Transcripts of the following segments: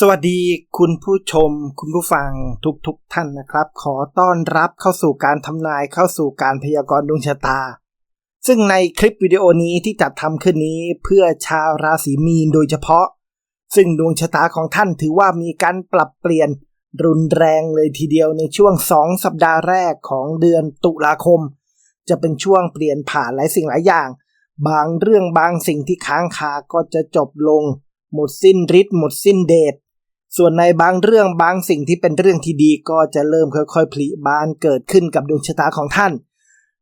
สวัสดีคุณผู้ชม คุณผู้ฟังทุกๆทท่านนะครับ ขอต้อนรับเข้าสู่การทำนายเข้าสู่การพยากรณ์ดวงชะตา ซึ่งในคลิปวิดีโอนี้ที่จัดทำขึ้นนี้เพื่อชาวราศีมีนโดยเฉพาะ ซึ่งดวงชะตาของท่านถือว่ามีการปรับเปลี่ยนรุนแรงเลยทีเดียวในช่วง 2 สัปดาห์แรกของเดือนตุลาคม จะเป็นช่วงเปลี่ยนผ่านหลายสิ่งหลายอย่าง บางเรื่องบางสิ่งที่ค้างคาก็จะจบลง หมดสิ้นฤทธิ์หมดสิ้นเดช ส่วนในบางเรื่องบางสิ่งที่เป็นเรื่องที่ดีก็จะเริ่มค่อยๆผลิบานเกิดขึ้นกับดวงชะตาของท่าน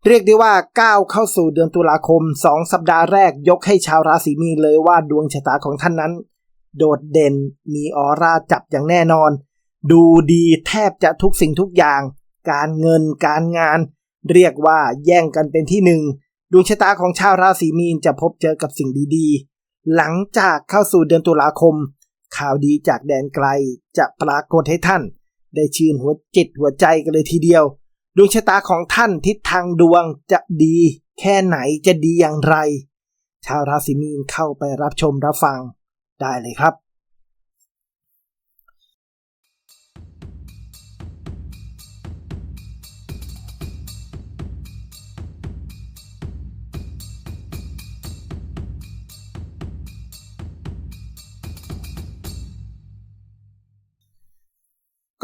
เรียกได้ว่าก้าวเข้าสู่เดือนตุลาคม 2 สัปดาห์แรกยกให้ชาวราศีมีนเลยว่าดวงชะตาของท่านนั้น โดดเด่นมีออร่าจับอย่างแน่นอน ดูดีแทบจะทุกสิ่งทุกอย่าง การเงินการงาน เรียกว่าแย่งกันเป็นที่หนึ่งดวงชะตาของชาวราศีมีนจะพบเจอกับสิ่งดีๆ หลังจากเข้าสู่เดือนตุลาคม ข่าวดีจากแดนไกลจะปรากฏให้ท่าน ได้ชื่นหัวจิตหัวใจกันเลยทีเดียว ดวงชะตาของท่านทิศทางดวงจะดี แค่ไหนจะดีอย่างไร ชาวราศีมีนเข้าไปรับชมรับฟังได้เลยครับ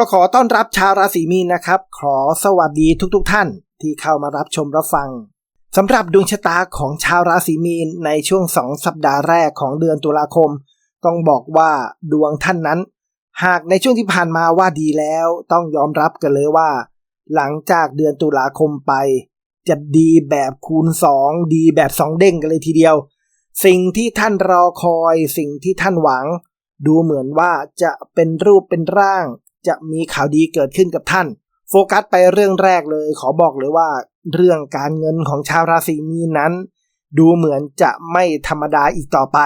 ก็ขอต้อนรับชาวราศีมีนนะครับ ขอสวัสดีทุกๆทท่านที่เข้ามารับชมรับฟังสำหรับดวงชะตาของชาวราศีมีนในช่วงสองสัปดาห์แรกของเดือนตุลาคม ต้องบอกว่าดวงท่านนั้น หากในช่วงที่ผ่านมาว่าดีแล้ว ต้องยอมรับกันเลยว่า หลังจากเดือนตุลาคมไป จะดีแบบคูณสองดีแบบสองเด้งกันเลยทีเดียว สิ่งที่ท่านรอคอย สิ่งที่ท่านหวัง ดูเหมือนว่าจะเป็นรูปเป็นร่าง จะมีข่าวดีเกิดขึ้นกับท่าน โฟกัสไปเรื่องแรกเลย ขอบอกเลยว่า เรื่องการเงินของชาวราศีมีนนั้น ดูเหมือนจะไม่ธรรมดาอีกต่อไป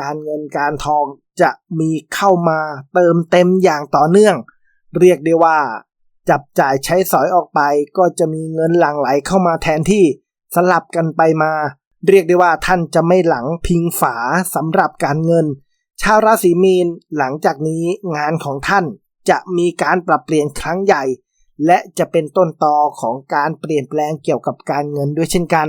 การเงินการทองจะมีเข้ามาเติมเต็มอย่างต่อเนื่อง เรียกได้ว่า จับจ่ายใช้สอยออกไป ก็จะมีเงินหลั่งไหลเข้ามาแทนที่สลับกันไปมา เรียกได้ว่าท่านจะไม่หลังพิงฝาสำหรับการเงิน ชาวราศีมีนหลังจากนี้งานของท่าน จะมีการปรับเปลี่ยนครั้งใหญ่ และจะเป็นต้นตอของการเปลี่ยนแปลงเกี่ยวกับการเงินด้วยเช่นกัน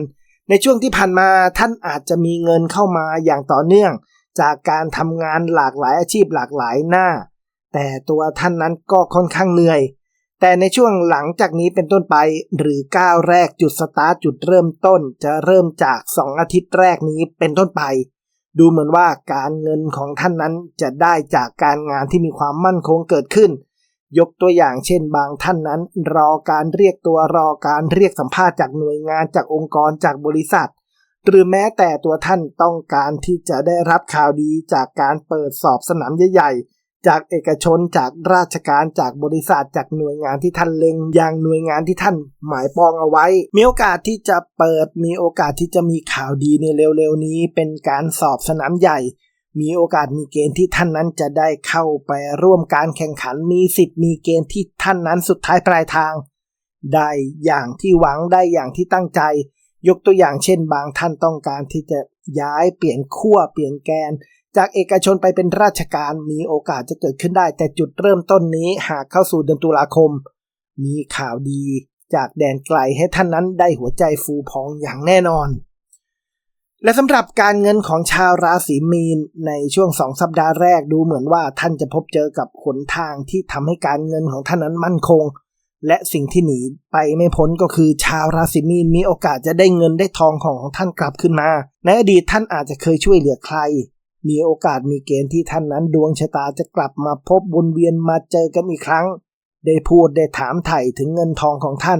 ในช่วงที่ผ่านมาท่านอาจจะมีเงินเข้ามาอย่างต่อเนื่อง จากการทำงานหลากหลายอาชีพหลากหลายหน้า แต่ตัวท่านนั้นก็ค่อนข้างเหนื่อย แต่ในช่วงหลังจากนี้เป็นต้นไป หรือก้าวแรกจุดสตาร์ทจุดเริ่มต้น จะเริ่มจาก 2 อาทิตย์แรกนี้เป็นต้นไป ดูเหมือนว่าการเงินของท่านนั้นจะได้จากการงานที่มีความมั่นคงเกิดขึ้น ยกตัวอย่างเช่นบางท่านนั้น รอการเรียกตัวรอการเรียกสัมภาษณ์จากหน่วยงานจากองค์กรจากบริษัท หรือแม้แต่ตัวท่านต้องการที่จะได้รับข่าวดีจากการเปิดสอบสนามใหญ่ จากเอกชนจากราชการจากบริษัทจากหน่วยงานที่ท่านเล็ง อย่างหน่วยงานที่ท่านหมายปองเอาไว้ มีโอกาสที่จะเปิดมีโอกาสที่จะมีข่าวดีในเร็วๆนี้ เป็นการสอบสนามใหญ่ มีโอกาสมีเกณฑ์ที่ท่านนั้นจะได้เข้าไปร่วมการแข่งขันมีสิทธิ์มีเกณฑ์ที่ท่านนั้นสุดท้ายปลายทาง ได้อย่างที่หวังได้อย่างที่ตั้งใจ ยกตัวอย่างเช่น บางท่านต้องการที่จะย้ายเปลี่ยนขั้วเปลี่ยนแกน จากเอกชนไปเป็นราชการมีโอกาสจะเกิดขึ้นได้ แต่จุดเริ่มต้นนี้หากเข้าสู่เดือนตุลาคม มีข่าวดีจากแดนไกลให้ท่านนั้นได้หัวใจฟูพองอย่างแน่นอน และสำหรับการเงินของชาวราศีมีนในช่วงสองสัปดาห์แรกดูเหมือนว่าท่านจะพบเจอกับหนทางที่ทำให้การเงินของท่านนั้นมั่นคง และสิ่งที่หนีไปไม่พ้นก็คือชาวราศีมีนมีโอกาสจะได้เงินได้ทองของท่านกลับขึ้นมา ในอดีตท่านอาจจะเคยช่วยเหลือใคร มีโอกาสมีเกณฑ์ที่ท่านนั้นดวงชะตาจะกลับมาพบวนเวียนมาเจอกันอีกครั้ง ได้พูดได้ถามไถ่ถึงเงินทองของท่าน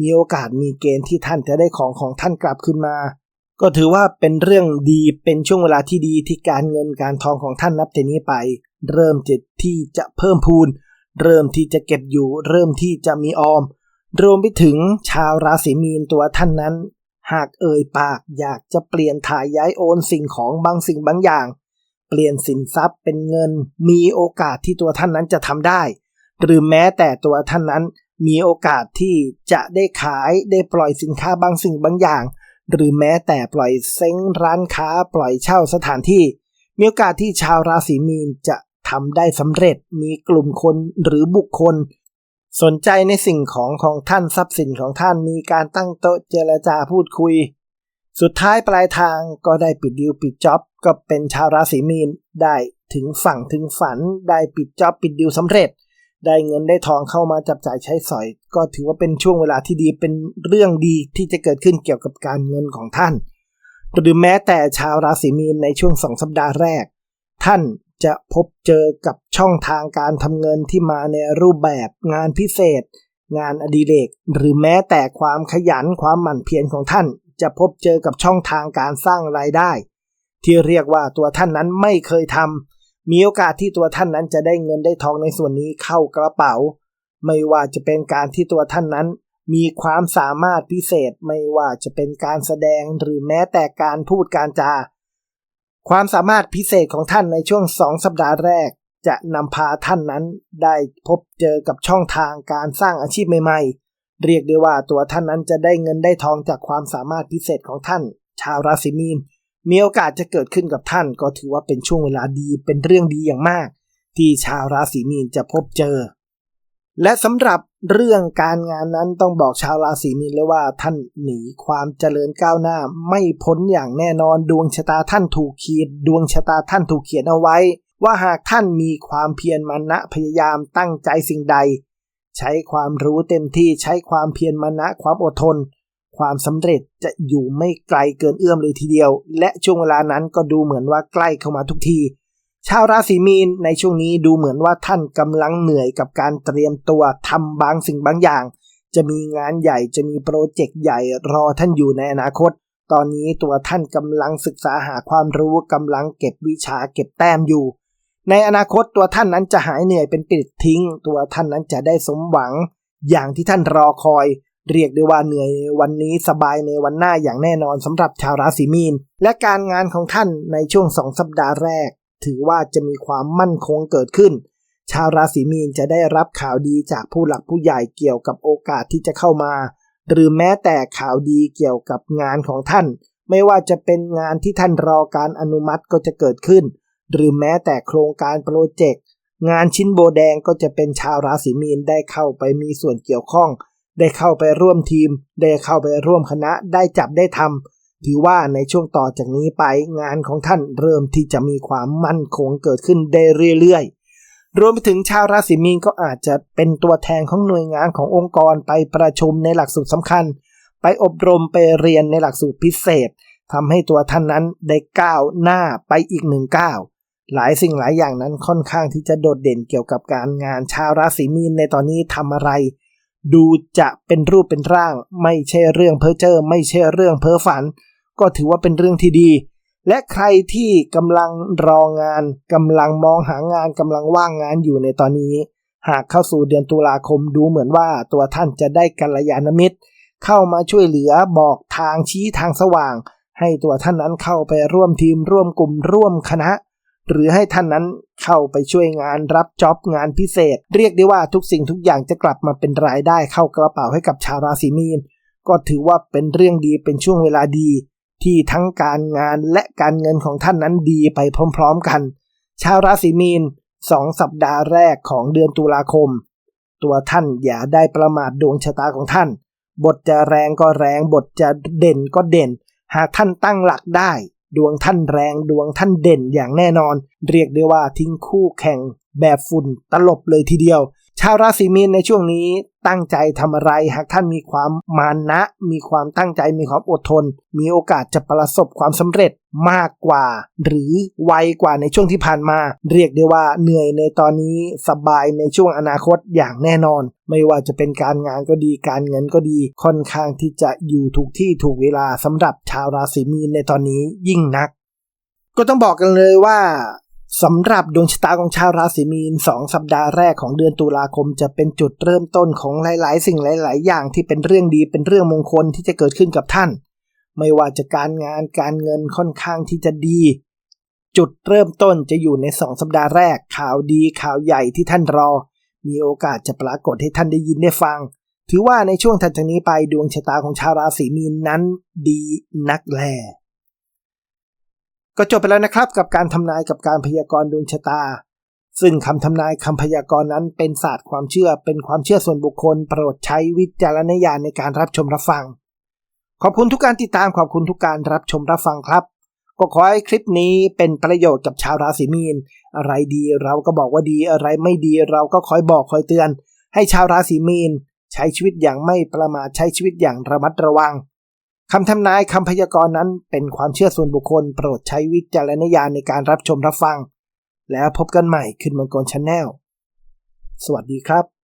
มีโอกาสมีเกณฑ์ที่ท่านจะได้ของของท่านกลับขึ้นมา ก็ถือว่าเป็นเรื่องดีเป็นช่วงเวลาที่ดีที่การเงินการทองของท่านนับแต่นี้ไป เริ่มจะที่จะเพิ่มพูน เริ่มที่จะเก็บอยู่ เริ่มที่จะมีออม รวมไปถึงชาวราศีมีนตัวท่านนั้น หากเอ่ยปากอยากจะเปลี่ยนถ่ายย้ายโอนสิ่งของบางสิ่งบางอย่าง เปลี่ยนสินทรัพย์เป็นเงิน มีโอกาสที่ตัวท่านนั้นจะทำได้ หรือแม้แต่ตัวท่านนั้นมีโอกาสที่จะได้ขายได้ปล่อยสินค้าบางสิ่งบางอย่าง หรือแม้แต่ปล่อยเซ้งร้านค้าปล่อยเช่าสถานที่ มีโอกาสที่ชาวราศีมีนจะทำได้สำเร็จมีกลุ่มคนหรือบุคคล สนใจในสิ่งของของท่านทรัพย์สินของท่านมีการตั้งโต๊ะเจรจาพูดคุย สุดท้ายปลายทางก็ได้ปิดดีลปิดจ็อบก็เป็นชาวราศีมีนได้ถึงฝั่งถึงฝันได้ปิดจ็อบปิดดีลสำเร็จ ได้เงินได้ทองเข้ามาจับจ่ายใช้สอย ก็ถือว่าเป็นช่วงเวลาที่ดีเป็นเรื่องดีที่จะเกิดขึ้นเกี่ยวกับการเงินของท่าน หรือแม้แต่ชาวราศีมีนในช่วงสองสัปดาห์แรก ท่านจะพบเจอกับช่องทางการทำเงินที่มาในรูปแบบงานพิเศษ งานอดิเรกหรือแม้แต่ความขยันความหมั่นเพียรของท่าน จะพบเจอกับช่องทางการสร้างรายได้ ที่เรียกว่าตัวท่านนั้นไม่เคยทำมีโอกาสที่ตัวท่านนั้นจะได้เงินได้ทองในส่วนนี้เข้ากระเป๋า ไม่ว่าจะเป็นการที่ตัวท่านนั้น มีความสามารถพิเศษไม่ว่าจะเป็นการแสดงหรือแม้แต่การพูดการจา ความสามารถพิเศษของท่านในช่วงสองสัปดาห์แรกจะนำพาท่านนั้นได้พบเจอกับช่องทางการสร้างอาชีพใหม่ๆ เรียกได้ว่าตัวท่านนั้นจะได้เงินได้ทองจากความสามารถพิเศษของท่าน ชาวราศีมีน มีโอกาสจะเกิดขึ้นกับท่าน ก็ถือว่าเป็นช่วงเวลาดีเป็นเรื่องดีอย่างมาก ที่ชาวราศีมีนจะพบเจอ และสำหรับเรื่องการงานนั้นต้องบอกชาวราศีมีนเลยว่าท่านหนีความเจริญก้าวหน้า ไม่พ้นอย่างแน่นอนดวงชะตาท่านถูกขีดดวงชะตาท่านถูกเขียนเอาไว้ ว่าหากท่านมีความเพียรมานะพยายามตั้งใจสิ่งใด ใช้ความรู้เต็มที่ใช้ความเพียรมานะความอดทน ความสำเร็จจะอยู่ไม่ไกลเกินเอื้อมเลยทีเดียว และช่วงเวลานั้นก็ดูเหมือนว่าใกล้เข้ามาทุกที ชาวราศีมีนในช่วงนี้ดูเหมือนว่าท่านกำลังเหนื่อยกับการเตรียมตัวทำบางสิ่งบางอย่าง จะมีงานใหญ่จะมีโปรเจกต์ใหญ่รอท่านอยู่ในอนาคต ตอนนี้ตัวท่านกำลังศึกษาหาความรู้กำลังเก็บวิชาเก็บแต้มอยู่ ในอนาคตตัวท่านนั้นจะหายเหนื่อยเป็นปิดทิ้ง ตัวท่านนั้นจะได้สมหวัง อย่างที่ท่านรอคอย เรียกได้ว่าเหนื่อยวันนี้สบายในวันหน้าอย่างแน่นอนสำหรับชาวราศีมีน และการงานของท่านในช่วงสองสัปดาห์แรก ถือว่าจะมีความมั่นคงเกิดขึ้น ชาวราศีมีนจะได้รับข่าวดีจากผู้หลักผู้ใหญ่เกี่ยวกับโอกาสที่จะเข้ามา หรือแม้แต่ข่าวดีเกี่ยวกับงานของท่าน ไม่ว่าจะเป็นงานที่ท่านรอการอนุมัติก็จะเกิดขึ้น หรือแม้แต่โครงการโปรเจกต์งานชิ้นโบแดงก็จะเป็นชาวราศีมีนได้เข้าไปมีส่วนเกี่ยวข้อง ได้เข้าไปร่วมทีม ได้เข้าไปร่วมคณะได้จับได้ทำถือว่าในช่วงต่อจากนี้ไปงานของท่านเริ่มที่จะมีความมั่นคงเกิดขึ้นได้เรื่อยๆ รวมไปถึงชาวราศีมีนก็อาจจะเป็นตัวแทนของหน่วยงานขององค์กรไปประชุมในหลักสูตรสำคัญ ไปอบรมไปเรียนในหลักสูตรพิเศษทำให้ตัวท่านนั้นได้ก้าวหน้าไปอีกหนึ่งก้าว หลายสิ่งหลายอย่างนั้นค่อนข้างที่จะโดดเด่นเกี่ยวกับการงานชาวราศีมีนในตอนนี้ทำอะไร ดูจะเป็นรูปเป็นร่าง ไม่ใช่เรื่องเพ้อเจ้อไม่ใช่เรื่องเพ้อฝัน ก็ถือว่าเป็นเรื่องที่ดี และใครที่กำลังรองานกำลังมองหางานกำลังว่างงานอยู่ในตอนนี้ หากเข้าสู่เดือนตุลาคมดูเหมือนว่าตัวท่านจะได้กัลยาณมิตร เข้ามาช่วยเหลือบอกทางชี้ทางสว่าง ให้ตัวท่านนั้นเข้าไปร่วมทีมร่วมกลุ่มร่วมคณะ หรือให้ท่านนั้นเข้าไปช่วยงานรับจ็อบงานพิเศษ เรียกได้ว่าทุกสิ่งทุกอย่างจะกลับมาเป็นรายได้เข้ากระเป๋าให้กับชาวราศีมีน ก็ถือว่าเป็นเรื่องดีเป็นช่วงเวลาดี ที่ทั้งการงานและการเงินของท่านนั้นดีไปพร้อมๆกัน ชาวราศีมีนสองสัปดาห์แรกของเดือนตุลาคม ตัวท่านอย่าได้ประมาทดวงชะตาของท่าน บทจะแรงก็แรงบทจะเด่นก็เด่น หากท่านตั้งหลักได้ ดวงท่านแรงดวงท่านเด่นอย่างแน่นอน เรียกได้ว่าทิ้งคู่แข่งแบบฝุ่นตลบเลยทีเดียว ชาวราศีมีนในช่วงนี้ตั้งใจทำอะไรหากท่านมีความมานะ มีความตั้งใจมีความอดทน มีโอกาสจะประสบความสำเร็จมากกว่า หรือไวกว่าในช่วงที่ผ่านมา เรียกได้ว่าเหนื่อยในตอนนี้สบายในช่วงอนาคตอย่างแน่นอน ไม่ว่าจะเป็นการงานก็ดีการเงินก็ดี ค่อนข้างที่จะอยู่ถูกที่ถูกเวลาสำหรับชาวราศีมีนในตอนนี้ยิ่งนัก ก็ต้องบอกกันเลยว่า สำหรับดวงชะตาของชาวราศีมีนสองสัปดาห์แรกของเดือนตุลาคมจะเป็นจุดเริ่มต้นของหลาย ๆ สิ่งหลาย ๆ อย่างที่เป็นเรื่องดีเป็นเรื่องมงคลที่จะเกิดขึ้นกับท่าน ไม่ว่าจะการงานการเงินค่อนข้างที่จะดี จุดเริ่มต้นจะอยู่ในสองสัปดาห์แรก ข่าวดีข่าวใหญ่ที่ท่านรอ มีโอกาสจะปรากฏให้ท่านได้ยินได้ฟัง ถือว่าในช่วงถัดจากนี้ไปดวงชะตาของชาวราศีมีนนั้นดีนักแล ก็จบไปแล้วนะครับกับการทำนายกับการพยากรณ์ดวงชะตา ซึ่งคำทำนายคำพยากรณ์นั้นเป็นศาสตร์ความเชื่อเป็นความเชื่อส่วนบุคคล โปรดใช้วิจารณญาณในการรับชมรับฟัง ขอบคุณทุกการติดตามขอบคุณทุกการรับชมรับฟังครับ ก็ขอให้คลิปนี้เป็นประโยชน์กับชาวราศีมีน อะไรดีเราก็บอกว่าดีอะไรไม่ดีเราก็คอยบอกคอยเตือน ให้ชาวราศีมีน ใช้ชีวิตอย่างไม่ประมาทใช้ชีวิตอย่างระมัดระวัง คำทำนายคำพยากรณ์นั้นเป็นความเชื่อส่วนบุคคล โปรดใช้วิจารณญาณในการรับชมรับฟัง แล้วพบกันใหม่ขึ้นมังกรชาแนลสวัสดีครับ